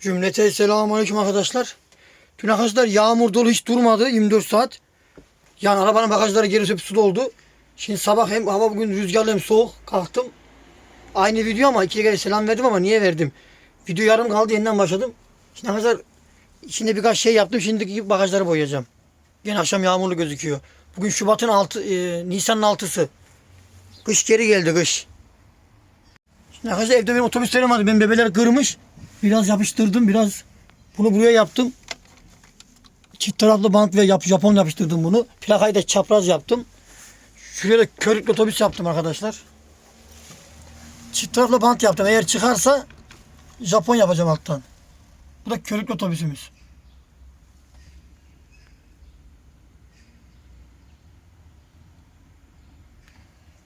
Cümlete selamun aleyküm arkadaşlar. Dün arkadaşlar yağmur dolu hiç durmadı 24 saat. Yani arabanın bagajları geri söp su doldu. Şimdi sabah hem hava bugün rüzgarlı hem soğuk kalktım. Aynı video ama iki kere selam verdim ama niye verdim? Video yarım kaldı yeniden başladım. Şimdi arkadaşlar içinde birkaç şey yaptım. Şimdiki bagajları boyayacağım. Gene akşam yağmurlu gözüküyor. Bugün Şubat'ın 6, e, Nisan'ın 6'sı. Kış geri geldi kış. Şimdi arkadaşlar evde benim otobüslerim vardı. Benim bebeler kırmış. Biraz yapıştırdım. Biraz bunu buraya yaptım. Çift taraflı bant ve yap, Japon yapıştırdım bunu. Plakayı da çapraz yaptım. Şuraya da körüklü otobüs yaptım arkadaşlar. Çift taraflı bant yaptım. Eğer çıkarsa Japon yapacağım alttan. Bu da körüklü otobüsümüz.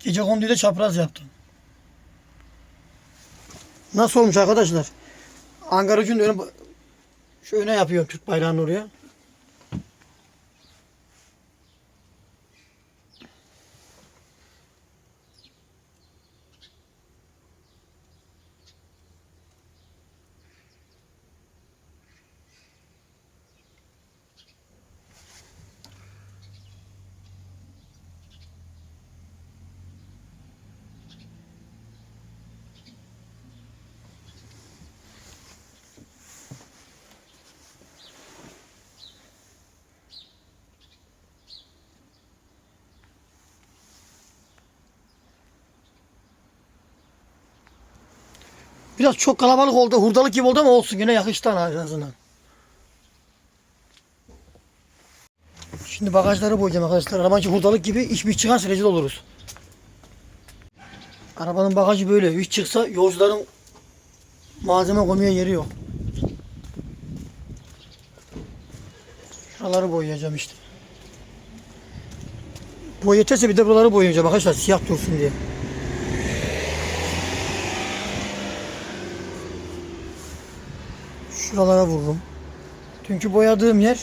Gece konduyu da çapraz yaptım. Nasıl olmuş arkadaşlar? Ankara gücünün önü, şu öne yapıyorum Türk bayrağını oraya. Biraz çok kalabalık oldu. Hurdalık gibi oldu ama olsun. Yine yakıştı en azından. Şimdi bagajları boyayacağım arkadaşlar. Arabanın içi hurdalık gibi iş bir çıkarsa rezil oluruz. Arabanın bagajı böyle. Hiç çıksa yolcuların malzeme koymaya yeri yok. Şuraları boyayacağım işte. Boya yeterse bir de buraları boyayacağım arkadaşlar siyah dursun diye. Şuralara vururum. Çünkü boyadığım yer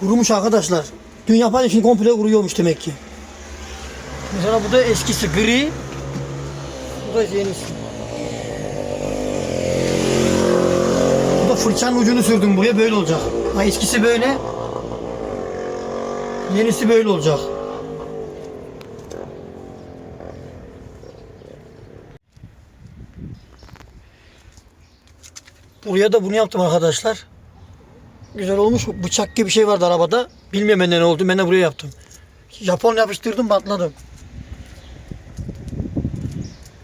kurumuş arkadaşlar. Dün yapan için komple kuruyormuş demek ki. Mesela bu da eskisi gri. Bu da yenisi. Bu da fırçanın ucunu sürdüm buraya böyle olacak. Ha, eskisi böyle. Yenisi böyle olacak. Buraya da bunu yaptım arkadaşlar. Güzel olmuş. Bıçak gibi bir şey vardı arabada. Bilmiyorum benden ne oldu. Ben de buraya yaptım. Japon yapıştırdım bantladım.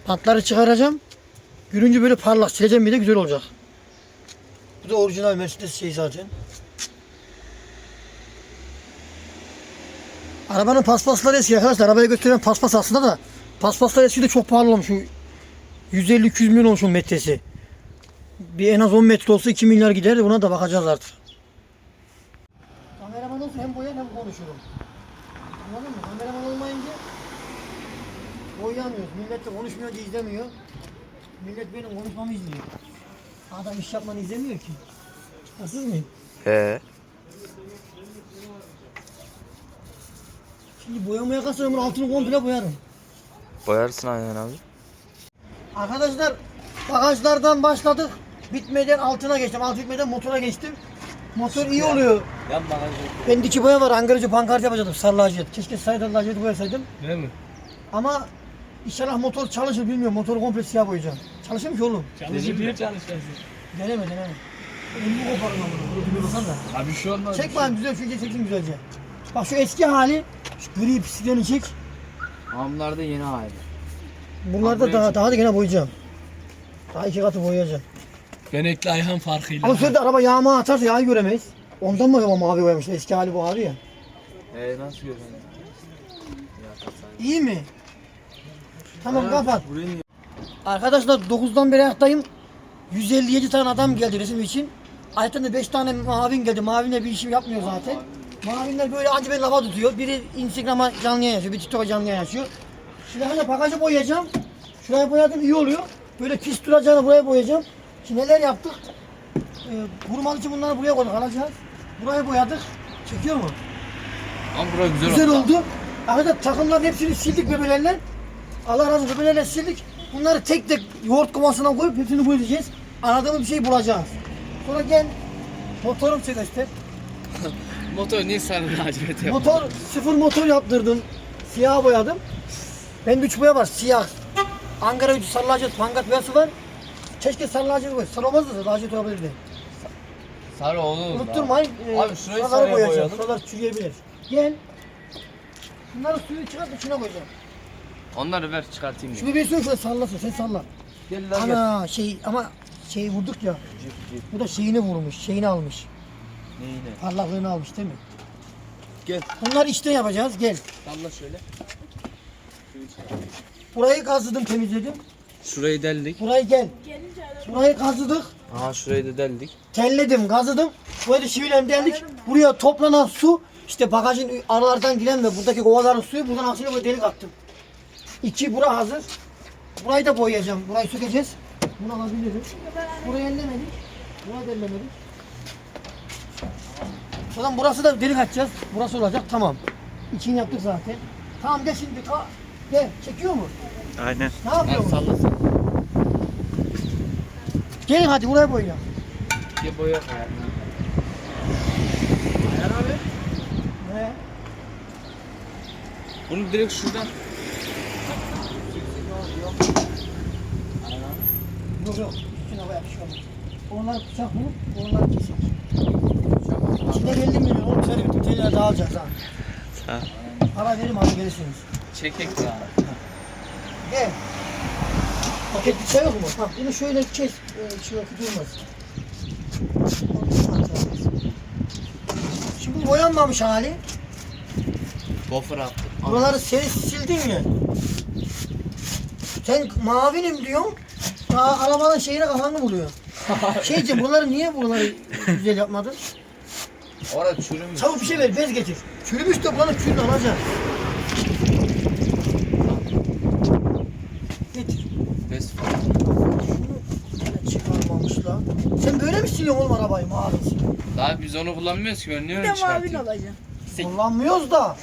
Bantları çıkaracağım. Görünce böyle parlak sileceğim bir de güzel olacak. Bu da orijinal Mercedes şey zaten. Arabanın paspasları eski arkadaşlar. Arabaya götüren paspas aslında da paspaslar eski de çok pahalı olmuş. 150-200 milyon olmuş metresi. Bir en az 10 metre olsa 2 milyar gider. Buna da bakacağız artık. Kameraman olsa hem boyar hem konuşurum. Anladın mı? Kameraman olmayınca boyayamıyoruz. Millet de konuşmuyor diye izlemiyor. Millet benim konuşmamı izliyor. Adam iş yapmanı izlemiyor ki. Haksız mıyım? He. Şimdi boyamaya kalksam ömür altını komple boyarım. Boyarsın aynen abi. Arkadaşlar bagajlardan başladık. Bitmeden altına geçtim. Alt bitmeden motora geçtim. Motor iyi oluyor. Yan bagajı. Bendeki boya var. Ankaracı pankart yapacaktım. Sarı lacivert. Keşke sarı lacivert boyasaydım. Değil mi? Ama inşallah motor çalışır bilmiyorum. Motoru komple siyah boyayacağım. Çalışır mı ki oğlum? Çalışır diye çalışarsın. Deneme deneme. Elimi koparım ama. Bunu basan da. Abi bir şey olmaz. Çek bakayım güzel şu çeksin güzelce. Bak şu eski hali. Şu gri pisliklerini çek. Hamlar da yeni hali. Bunları da daha, daha da gene boyayacağım. Daha iki katı boyayacağım. Benekli Ayhan farkıyla. Ama de araba yağma atarsa yağı göremeyiz. Ondan mı acaba mavi boyamışlar? Eski hali bu hali ya. Ee nasıl görüyorsun? İyi mi? Tamam kapat. Arkadaşlar 9'dan beri ayaktayım. 157 tane adam geldi resim için. Ayrıca da 5 tane mavin geldi. Mavinle bir işim yapmıyor zaten. Mavinler böyle anca beni lafa tutuyor. Biri Instagram'a canlı yayın açıyor, bir TikTok'a canlı yayın açıyor. Şimdi hani bagajı boyayacağım. Şurayı boyadım iyi oluyor. Böyle pis duracağını buraya boyayacağım. Şimdi neler yaptık? Ee, kurumalı için bunları buraya koyduk alacağız. Burayı boyadık. Çekiyor mu? Ama bura güzel, Güzel oldu. Arkadaşlar takımların hepsini sildik bebelerle. Allah razı olsun böyle sildik. Bunları tek tek yoğurt kovasına koyup hepsini böleceğiz. Aradığımız bir şey bulacağız. Sonra gel motorum çek işte. Motor niye sarı lacivert yaptın? Motor sıfır motor yaptırdım. Siyah boyadım. Bende üç boya var siyah. Ankara ücü sarı lacivert pangat boyası var. Keşke sarı lacivert koy. Olmazdı da lacivert olabilirdi. Sarı olur. Unutturmayın. e, Abi şurayı şuraları sarıya boyayalım. Şuralar çürüyebilir. Gel. Bunları suyu çıkart içine koyacağım. Onları ver çıkartayım Şu bebeği şöyle sallasın sen salla. Gel lan gel. Ana şey ama şeyi vurduk ya. Cip cip. Bu da şeyini vurmuş. Şeyini almış. Neyine? Parlaklığını almış değil mi? Gel. Bunları içten yapacağız. Gel. Salla şöyle. Burayı kazıdım temizledim. Şurayı deldik. Burayı gel. Burayı kazıdık. Aha şurayı da deldik. Telledim, kazıdım. Da çiviyle deldik. Buraya toplanan su işte bagajın aralardan giren ve buradaki kovaların suyu buradan aksine böyle delik attım. İki bura hazır. Burayı da boyayacağım. Burayı sökeceğiz. Bunu alabilirim. Burayı ellemedik. Burayı da ellemedik. Zaten burası da delik açacağız. Burası olacak. Tamam. İçini yaptık zaten. Tamam gel şimdi. Gel. Çekiyor mu? Aynen. Ne yapıyor? Hadi salla sen. Gelin hadi buraya boyayalım. Gel boya. Ayar abi. Ne? Bunu direkt şuradan. Yok yok. Üstüne bayağı bir şey olmaz. Onları bıçak bulup onları kesik. İçine geldi mi? Onu söyle bir tane daha alacağız ha. Tamam. Para verim hadi gelirsiniz. Çekek ya. Gel. Paket bir şey yok mu? Ha, bunu şöyle kes. Ee, şöyle durmaz. Şimdi bu boyanmamış hali. Gofur attık. Buraları seni sildin mi? Sen mavinim diyorsun. Daha arabanın şeyine kafanı buluyor. Şeyci buraları niye buraları güzel yapmadın? Orada çürümüş. Çabuk bir şey ver, bez getir. Çürümüş de buranın külünü alacak. Getir. Bes falan. Şunu çıkarmamışlar. Sen böyle mi arabayı mavisi? Daha biz onu kullanmıyoruz ki ben niye Bir öyle de mavin çıkartayım? olacak. Kullanmıyoruz da.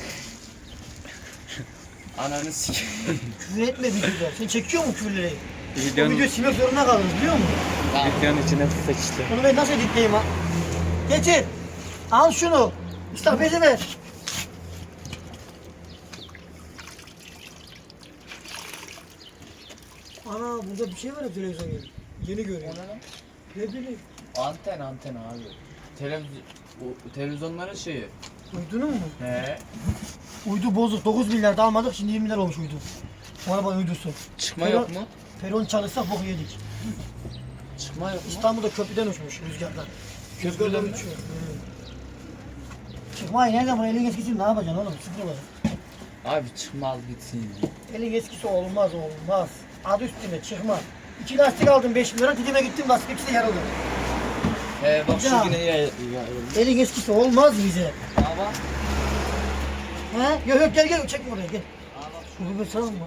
Ananı sikeyim. Küfür etme videoda. Sen çekiyor musun küfürleri? O Videonun, video silmek zorunda kalırız biliyor musun? Tamam. videonun içine sıçtı. Bunu ben nasıl editleyeyim ha? Getir. Al şunu. Islak bezi ver. Ana burada bir şey var ya televizyon gibi. Yeni görüyorum. Ne bileyim. Anten anten abi. Televizyon televizyonların şeyi. Uydunun mu? He. Uydu bozuk. 9 milyar da almadık. Şimdi 20 milyar olmuş uydu. Bu arabanın uydusu. Çıkma yok mu? Peron çalışsak bok yedik. Çıkma yok mu? İstanbul'da köprüden uçmuş rüzgardan. Köprüden mi? uçuyor. Çıkmayı nereden buraya elin eskisi ne yapacaksın oğlum? Sıfır olacak. Abi çıkmaz gitsin ya. Elin eskisi olmaz olmaz. Adı üstünde çıkmaz. İki lastik aldım 5 bin lira. Didim'e gittim lastik ikisi yarıldı. He bak şu Ya. yine ya. ya. Elin eskisi olmaz bize. Ama He? Yok yok gel gel çekme oraya gel. Şunu bir saralım mı?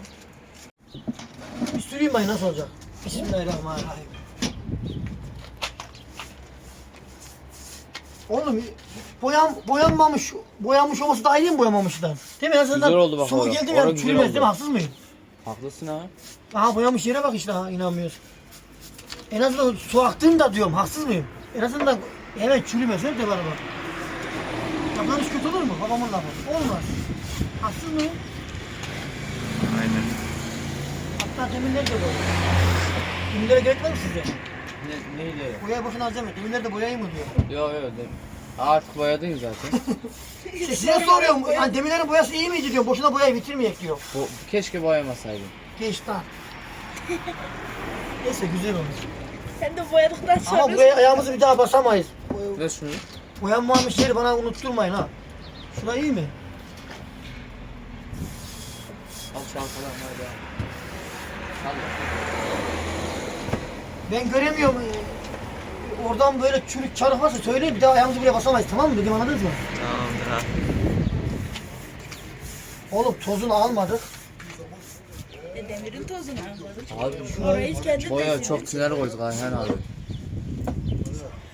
Bir süreyim ben nasıl olacak? Bismillahirrahmanirrahim. Oğlum boyan, boyanmamış, boyanmış olması daha iyi mi boyamamışlar? Değil mi? En azından Güzel oldu bak Su orada. geldi Orada yani güzel çürümez oldu. değil mi? Haksız mıyım? haklısın ha. Aha boyamış yere bak işte ha inanmıyorsun. En azından su aktığında diyorum haksız mıyım? En azından hemen çürümez değil mi bana bak. Yapılan iş kötü olur mu? Babamın lafı. Olmaz. Haksız mıyım? Aynen. Hatta demirler de böyle. Demirlere gerek var mı size? Ne, neydi? Boyaya boşuna harcamayın. Demirler de boyayayım mı diyor. Yok yok de. Artık boyadın zaten. İşte size soruyorum. Yani demirlerin boyası iyi miydi diyor. Boşuna boyayı bitirmeyek diyor. Bu, keşke boyamasaydın. Geç lan. Neyse güzel olmuş. Sen de boyadıktan sonra Ama buraya ayağımızı bir daha basamayız. Ver şunu. Boyanmamış yeri bana unutturmayın ha. Şura iyi mi? Al çalkalan hadi. Al. Ben göremiyorum. Oradan böyle çürük çarık varsa söyleyin bir daha ayağımızı buraya basamayız tamam mı dedim anladınız mı? Tamamdır ha. Oğlum tozunu almadık. Demirin tozunu almadık. Abi Orayı hiç kendin boya çok tiner koyduk Ayhan abi.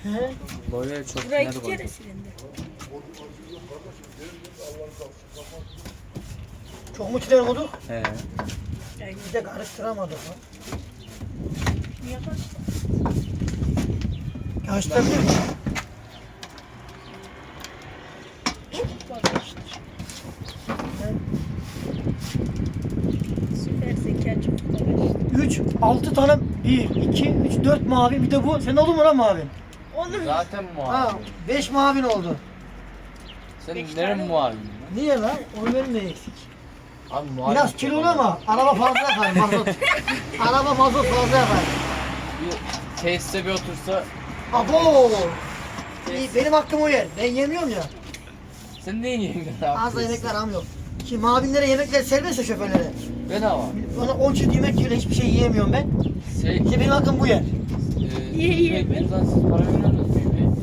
He? Boya çok Burayı tiner iki koyduk. kere silindi. Çok mu tiner koyduk? He. Yani Bir de karıştıramadık ha. niye kaçtın? Karıştırabilir miyim? Tane 1, 2, 3, 4 mavi bir de bu. Senin oldu mu lan mavin? Olur. Zaten muavin. Ha 5 mavin oldu. Senin Beş neren tane- muavin? lan? Niye lan? Onu benim de eksik. Abi muavin. Biraz kilolu ama araba fazla yakar mazot. araba mazot fazla yakar. Bir tesise bir otursa Abo! İyi, benim hakkım o yer. Ben yemiyorum ya. sen ne yiyorsun? Ne Az da yapıyorsun? yemekler am yok. Şimdi mavinlere yemekler serbest ya şoförlere. Bedava. Bana 10 çeşit yemek yiyor hiçbir şey yiyemiyorum ben. Şey, İşte benim hakkım bu yer. e, Ye, ye. şey, Buradan siz para veriyorsunuz değil mi?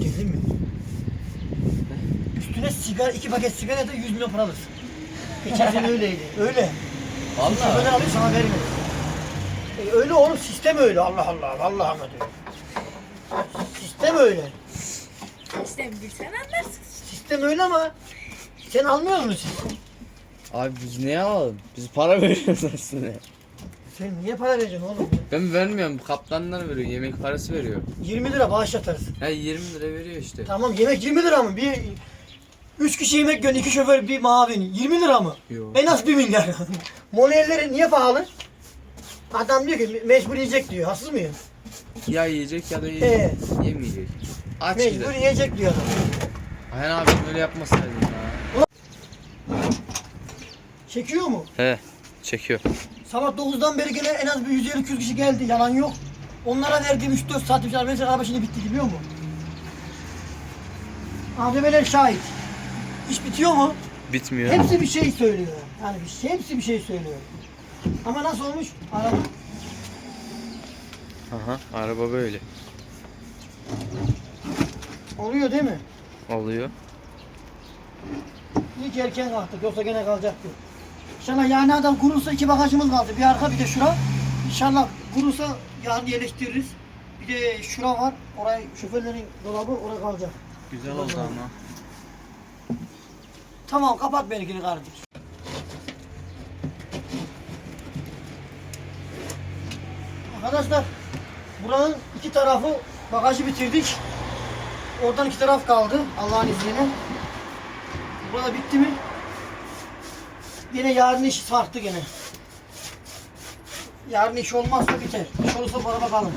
Değil mi? Üstüne sigara, iki paket sigara da 100 milyon para alırsın. Geçen sene öyleydi. Öyle. Valla. alıyor sana vermiyor. E, öyle oğlum sistem öyle. Allah Allah. Vallahi diyor. Sistem öyle. İşte bilsen anlarsın. Sistem öyle ama sen almıyor musun siz? Abi biz ne alalım? Biz para veriyoruz aslında. Sen niye para vereceksin oğlum? Ben vermiyorum. Kaptanlar veriyor. Yemek parası veriyor. 20 lira bağış atarsın. Ha 20 lira veriyor işte. Tamam yemek 20 lira mı? Bir 3 kişi yemek gönder, iki şoför bir mavin. 20 lira mı? Yok. En az 1 milyar. Monerleri niye pahalı? Adam diyor ki mecbur yiyecek diyor. Haksız mıyım? Ya yiyecek ya da Ee. yiyecek. Yemeyecek. Aç Mecbur gider. yiyecek diyor adam. Ayhan abi böyle yapmasaydın ya. Çekiyor mu? He. Çekiyor. Sabah 9'dan beri gene en az bir 150-200 kişi geldi. Yalan yok. Onlara verdiğim 3-4 saat bir şey. Araba şimdi bitti biliyor musun? AVM'ler şahit. İş bitiyor mu? Bitmiyor. Hepsi bir şey söylüyor. Yani bir şey, hepsi bir şey söylüyor. Ama nasıl olmuş? Araba. Aha. Araba böyle. Oluyor değil mi? Oluyor. İyi ki erken kalktık yoksa gene kalacaktı. İnşallah yani adam kurulsa iki bagajımız kaldı. Bir arka bir de şura. İnşallah kurulsa yarın yerleştiririz. Bir de şura var. Orayı şoförlerin dolabı oraya kalacak. Güzel oldu ama. Tamam kapat benimkini kardeş. Arkadaşlar buranın iki tarafı bagajı bitirdik. Oradan iki taraf kaldı Allah'ın izniyle. Burada bitti mi? Yine yarın iş sarktı gene. Yarın iş olmazsa biter. İş olursa bana bakalım.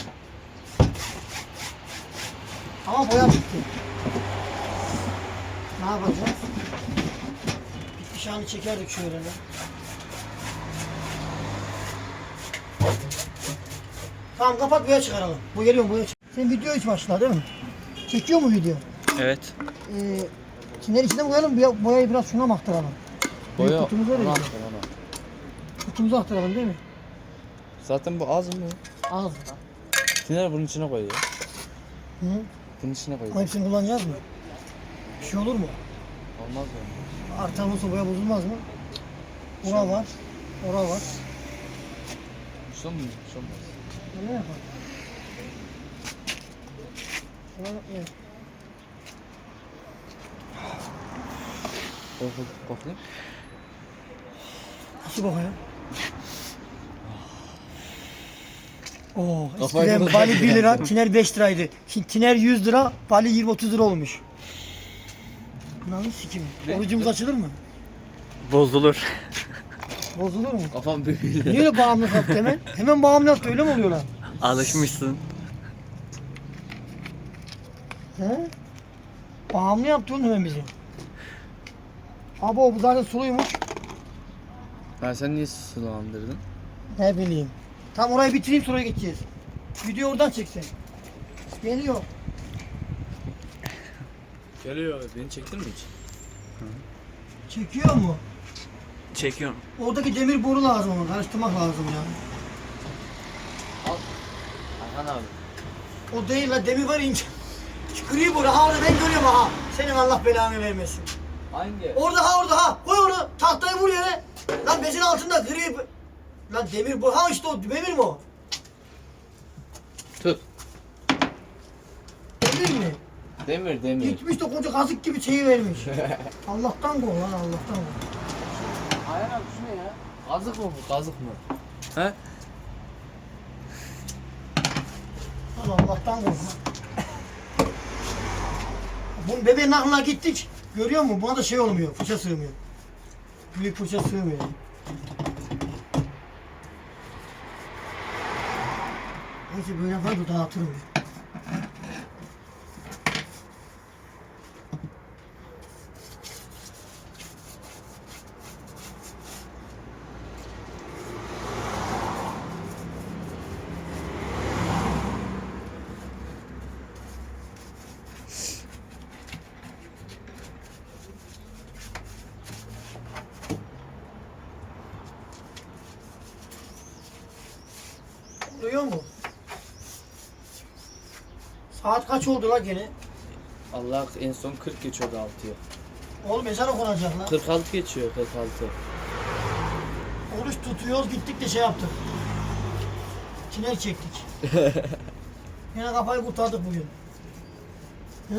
Ama boya bitti. Ne yapacağız? Bir şanı çekerdik şöyle de. Tamam kapat boya çıkaralım. Bu geliyor boya çık- Sen video hiç başla değil mi? Çekiyor mu video? Evet. Ee, Çinler içine koyalım boya- boyayı biraz şuna mı aktaralım? Büyük Boya. kutumuza Onu verelim. attır, onu. Kutumuza aktaralım değil mi? Zaten bu az mı? Az. Tiner bunun içine koy ya. Hı? Bunun içine koy. Ama hepsini kullanacağız mı? Bir şey olur mu? Olmaz mı? Artan olsa boya bozulmaz mı? Ora var. Ora var. Olmaz. Bir şey olmaz. Ne yapalım? Ora yok. Bak bak bakayım. Bakıyor? Oo, Kafayı eskiden Bali ya. 1 lira, Tiner 5 liraydı. Şimdi Tiner 100 lira, Bali 20-30 lira olmuş. Nasıl sikim? Orucumuz açılır mı? Bozulur. Bozulur mu? Kafam böyle. Niye öyle bağımlılık yaptı hemen? Hemen bağımlı yaptı öyle mi oluyor lan? Alışmışsın. He? Bağımlı yaptı oğlum hemen bizi. Abi o bu zaten suluymuş. Ha sen niye sulandırdın? Ne bileyim. Tam orayı bitireyim sonra geçeceğiz. Video oradan çeksin. Geliyor. Geliyor. Beni çektin mi hiç? Çekiyor mu? Çekiyorum. Oradaki demir boru lazım ama karıştırmak lazım ya. Ayhan abi. O değil la demir var ince. Gri boru ha orada ben görüyorum ha. Senin Allah belanı vermesin. Hangi? Orada ha orada ha. Koy onu tahtayı vur yere. Lan bezin altında gri. Lan demir boru ha işte o demir mi o? Tut. Demir mi? Demir demir. Gitmiş de koca kazık gibi şeyi vermiş. Allah'tan kork lan Allah'tan kork. Ayhan abi şu ne ya? Kazık mı bu? Kazık mı? He? Lan Allah'tan korkma. Bunun bebeğin aklına gittik. Görüyor musun? Buna da şey olmuyor. Fırça sığmıyor. Büyük fırça sığmıyor. Neyse böyle yapar da dağıtırım. Duyuyor musun? Saat kaç oldu la gene? Allah en son 40 geçiyordu 6'ya. Oğlum ezan okunacak lan. 46 geçiyor 46. Oruç tutuyoruz gittik de şey yaptık. Tiner çektik. Yine kafayı kurtardık bugün. He?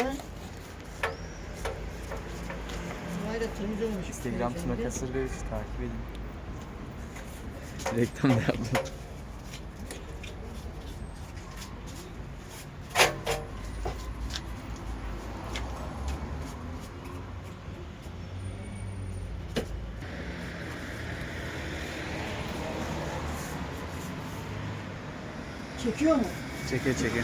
Gayret temiz olmuş. Instagram Tuna Kasırga 3 takip edin. Reklam da yaptım. Çekiyor mu? Çeke çeke.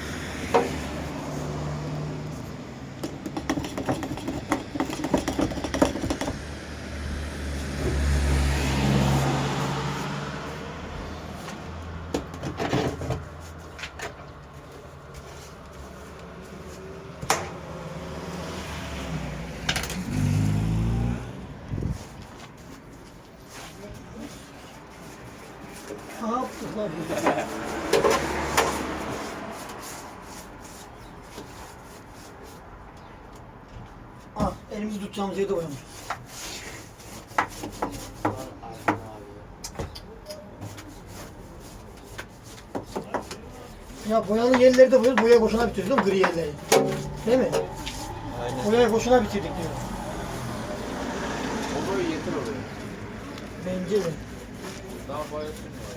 Ne yaptık lan biz? Ah, elimizi tutacağımız yerde boyamış. Ya boyalı yerleri de boyuyoruz, boyayı boşuna bitiriyoruz değil mi? Gri yerleri. Değil mi? Aynen. Boyayı boşuna bitirdik diyor. O boyu yeter oraya. Bence de. Daha boya sürmüyor.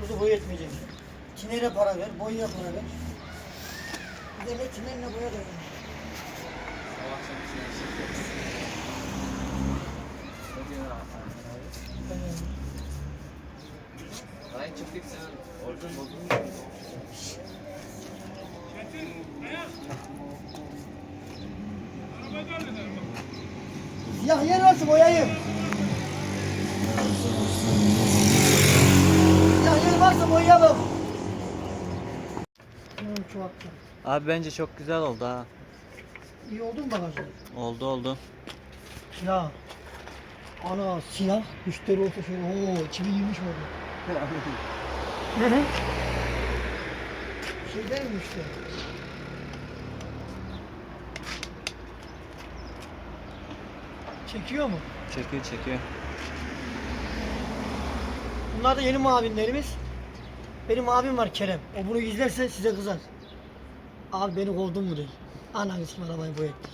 Burada boya etmeyecek. Tinere para ver, boyaya para ver. Bir de ne tinerle boya da ver. Lan çıktık sen orijinal bozdun mu? Siyah yer varsa boyayayım. Siyah yer varsa boyayalım. Abi bence çok güzel oldu ha. İyi oldu mu bagajı? Oldu oldu. Ya. Ana siyah müşteri olsa şöyle ooo içimi yemiş mi oldu? Hı hı. Şey der mi müşteri? Çekiyor mu? Çekiyor çekiyor. Bunlar da yeni muavinlerimiz. Benim abim var Kerem. O bunu izlerse size kızar. Abi beni kovdun mu Anhang ist meiner mein Projekt.